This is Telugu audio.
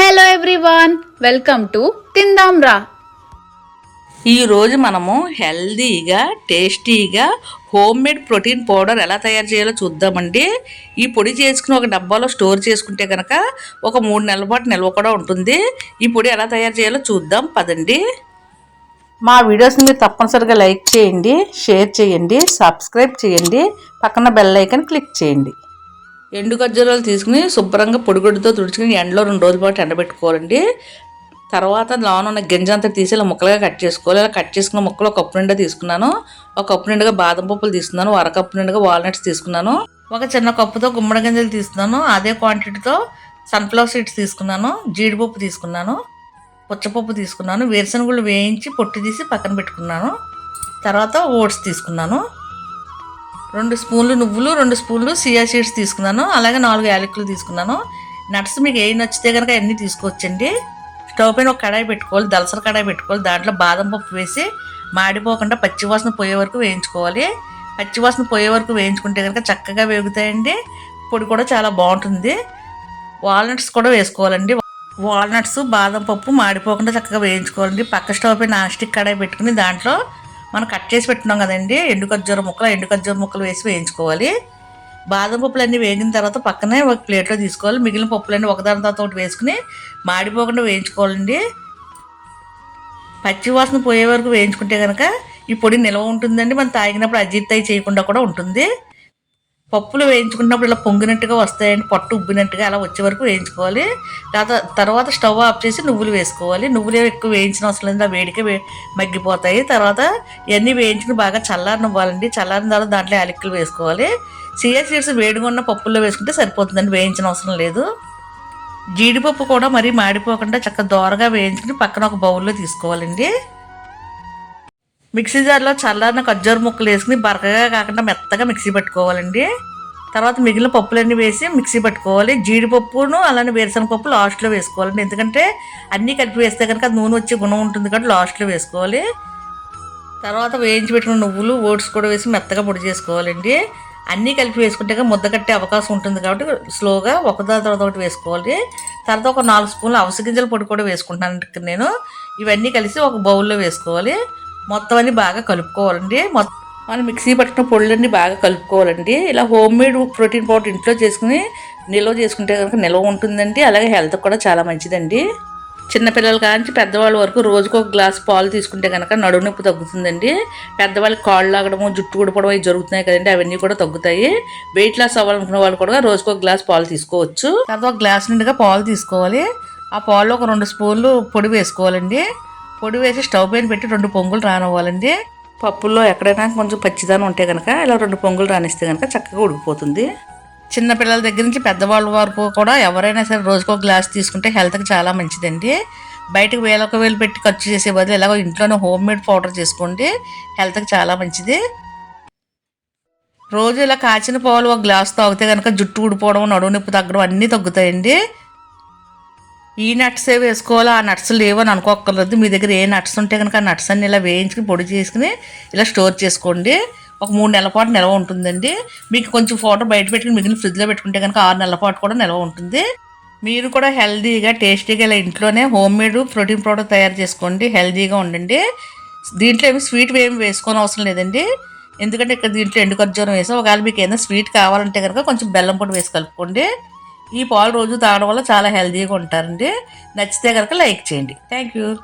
హలో ఎవ్రీవన్ వెల్కమ్ టు తిందాం రా ఈరోజు మనము హెల్దీగా టేస్టీగా హోమ్ మేడ్ ప్రోటీన్ పౌడర్ ఎలా తయారు చేయాలో చూద్దామండి. ఈ పొడి చేసుకుని ఒక డబ్బాలో స్టోర్ చేసుకుంటే కనుక ఒక మూడు నెలల పాటు నిల్వ కూడా ఉంటుంది. ఈ పొడి ఎలా తయారు చేయాలో చూద్దాం పదండి. మా వీడియోస్ని మీరు తప్పనిసరిగా లైక్ చేయండి షేర్ చేయండి సబ్స్క్రైబ్ చేయండి పక్కన బెల్ ఐకన్ క్లిక్ చేయండి. ఎండు ఖర్జూరాలు తీసుకుని శుభ్రంగా పొడిగుడ్డుతో తుడుచుకుని ఎండలో రెండు రోజుల పాటు ఎండబెట్టుకోవాలండి. తర్వాత లోన ఉన్న గింజ అంతా తీసి ఇలా ముక్కలుగా కట్ చేసుకోవాలి. ఇలా కట్ చేసుకున్న ముక్కలు ఒక కప్పు నిండా తీసుకున్నాను. ఒక కప్పు నిండుగా బాదం పప్పులు తీసుకున్నాను. అర కప్పు నిండుగా వాల్నట్స్ తీసుకున్నాను. ఒక చిన్న కప్పుతో గుమ్మడి గింజలు తీసుకున్నాను. అదే క్వాంటిటీతో సన్ఫ్లవర్ సీడ్స్ తీసుకున్నాను. జీడిపప్పు తీసుకున్నాను. పుచ్చపప్పు తీసుకున్నాను. వేరుశనగుళ్ళు వేయించి పొట్టు తీసి పక్కన పెట్టుకున్నాను. తర్వాత ఓట్స్ తీసుకున్నాను. రెండు స్పూన్లు నువ్వులు రెండు స్పూన్లు సియా సీడ్స్ తీసుకున్నాను. అలాగే నాలుగు యాలకులు తీసుకున్నాను. నట్స్ మీకు ఏవి నచ్చితే కనుక అన్నీ తీసుకోవచ్చండి. స్టవ్ పైన ఒక కడాయి పెట్టుకోవాలి దలసర కడాయి పెట్టుకోవాలి. దాంట్లో బాదం పప్పు వేసి మాడిపోకుండా పచ్చివాసన పోయే వరకు వేయించుకోవాలి. పచ్చివాసన పోయే వరకు వేయించుకుంటే కనుక చక్కగా వేగుతాయండి. పొడి కూడా చాలా బాగుంటుంది. వాల్నట్స్ కూడా వేసుకోవాలండి. వాల్నట్స్ బాదం పప్పు మాడిపోకుండా చక్కగా వేయించుకోవాలండి. పక్క స్టవ్ పైన నాన్ స్టిక్ కడాయి పెట్టుకుని దాంట్లో మనం కట్ చేసి పెట్టున్నాం కదండి. ఎండు ఖర్జూర ముక్కలు ఎండు ఖర్జూర ముక్కలు వేసి వేయించుకోవాలి. బాదం పప్పులు అన్నీ వేగిన తర్వాత పక్కనే ఒక ప్లేట్లో తీసుకోవాలి. మిగిలిన పప్పులన్నీ ఒకదాని తర్వాత ఒకటి వేసుకుని మాడిపోకుండా వేయించుకోవాలండి. పచ్చి వాసన పోయే వరకు వేయించుకుంటే కనుక ఈ పొడి నిల్వ ఉంటుందండి. మనం తాగినప్పుడు అజీర్తాయి చేయకుండా కూడా ఉంటుంది. పప్పులు వేయించుకున్నప్పుడు ఇలా పొంగినట్టుగా వస్తాయండి పట్టు ఉబ్బినట్టుగా అలా వచ్చే వరకు వేయించుకోవాలి. తర్వాత తర్వాత స్టవ్ ఆఫ్ చేసి నువ్వులు వేసుకోవాలి. నువ్వులు ఎక్కువ వేయించిన అవసరం లేదు ఆ వేడికే వే మగ్గిపోతాయి. తర్వాత ఇవన్నీ వేయించుకుని బాగా చల్లారనివ్వాలండి చల్లారిన తర్వాత దాంట్లో యాలక్కులు వేసుకోవాలి. సియా సీడ్స్ వేడిగా ఉన్న పప్పుల్లో వేసుకుంటే సరిపోతుందండి వేయించిన అవసరం లేదు. జీడిపప్పు కూడా మరీ మాడిపోకుండా చక్కగా దోరగా వేయించుకుని పక్కన ఒక బౌల్లో తీసుకోవాలండి. మిక్సీ జార్లో చల్లారిన ఖర్జూర ముక్కలు వేసుకుని బరకగా కాకుండా మెత్తగా మిక్సీ పెట్టుకోవాలండి. తర్వాత మిగిలిన పప్పులన్నీ వేసి మిక్సీ పట్టుకోవాలి. జీడిపప్పును అలానే వేరుశనగ పప్పు లాస్ట్లో వేసుకోవాలండి ఎందుకంటే అన్నీ కలిపి వేస్తే కనుక అది నూనె వచ్చే గుణం ఉంటుంది కాబట్టి లాస్ట్లో వేసుకోవాలి. తర్వాత వేయించి పెట్టుకున్న నువ్వులు ఓట్స్ కూడా వేసి మెత్తగా పొడి చేసుకోవాలండి. అన్నీ కలిపి వేసుకుంటే ముద్ద కట్టే అవకాశం ఉంటుంది కాబట్టి స్లోగా ఒకదాని తర్వాత ఒకటి వేసుకోవాలి. తర్వాత ఒక నాలుగు స్పూన్లు అవస గింజల పొడి కూడా వేసుకుంటాను నేను. ఇవన్నీ కలిసి ఒక బౌల్లో వేసుకోవాలి. మొత్తం అన్నీ బాగా కలుపుకోవాలండి. మొత్తం మనం మిక్సీ పట్టిన పొళ్ళన్నీ బాగా కలుపుకోవాలండి. ఇలా హోమ్ మేడ్ ప్రోటీన్ పౌడర్ ఇంట్లో చేసుకుని నిల్వ చేసుకుంటే కనుక నిల్వ ఉంటుందండి. అలాగే హెల్త్ కూడా చాలా మంచిదండి. చిన్నపిల్లల కాంచి పెద్దవాళ్ళ వరకు రోజుకు ఒక గ్లాస్ పాలు తీసుకుంటే కనుక నడుము నొప్పి తగ్గుతుందండి. పెద్దవాళ్ళకి కాళ్ళు లాగడము జుట్టు ఊడిపోవడం అవి జరుగుతున్నాయి కదండి. అవన్నీ కూడా తగ్గుతాయి. వెయిట్ లాస్ అవ్వాలనుకున్న వాళ్ళు కూడా రోజుకు ఒక గ్లాస్ పాలు తీసుకోవచ్చు. తర్వాత ఒక గ్లాస్ నిండుగా పాలు తీసుకోవాలి. ఆ పాలు ఒక రెండు స్పూన్లు పొడి వేసుకోవాలండి. పొడి వేసి స్టవ్ పైన పెట్టి రెండు పొంగులు రానివ్వాలండి. పప్పుల్లో ఎక్కడైనా కొంచెం పచ్చిదానం ఉంటే కనుక ఇలా రెండు పొంగులు రానిస్తే కనుక చక్కగా ఉడికిపోతుంది. చిన్నపిల్లల దగ్గర నుంచి పెద్దవాళ్ళ వరకు కూడా ఎవరైనా సరే రోజుకో గ్లాస్ తీసుకుంటే హెల్త్కి చాలా మంచిదండి. బయటకు వేలొక వేలు పెట్టి ఖర్చు చేసే బదులు ఇలాగ ఇంట్లోనే హోమ్ మేడ్ పౌడర్ చేసుకోండి. హెల్త్కి చాలా మంచిది. రోజు ఇలా కాచిన పాలు ఒక గ్లాస్ తాగితే కనుక జుట్టు ఊడిపోవడం నడువు నొప్పి తగ్గడం అన్నీ తగ్గుతాయండి. ఈ నట్సే వేసుకోవాలో? ఆ నట్స్ లేవని అనుకోక్కర్లేదు. మీ దగ్గర ఏ నట్స్ ఉంటే కనుక ఆ నట్స్ అన్ని ఇలా వేయించుకుని పొడి చేసుకుని ఇలా స్టోర్ చేసుకోండి. ఒక మూడు నెలల పాటు నిల్వ ఉంటుందండి. మీకు కొంచెం ఫోటో బయట పెట్టుకుని మిగిలిన ఫ్రిడ్జ్లో పెట్టుకుంటే కనుక ఆరు నెలల పాటు కూడా నిల్వ ఉంటుంది. మీరు కూడా హెల్దీగా టేస్టీగా ఇలా ఇంట్లోనే హోమ్ మేడ్ ప్రోటీన్ ప్రోడక్ట్ తయారు చేసుకోండి. హెల్దీగా ఉండండి. దీంట్లో ఏమి స్వీట్ ఏమి వేసుకోని అవసరం లేదండి. ఎందుకంటే ఇక్కడ దీంట్లో ఎండు ఖర్జూరం వేసాం. ఒకవేళ మీకు ఏదైనా స్వీట్ కావాలంటే కనుక కొంచెం బెల్లం పొడి వేసి కలుపుకోండి. ఈ పాలు రోజు తాగడం వల్ల చాలా హెల్తీగా ఉంటారండి. నచ్చితే కనుక లైక్ చేయండి. Thank you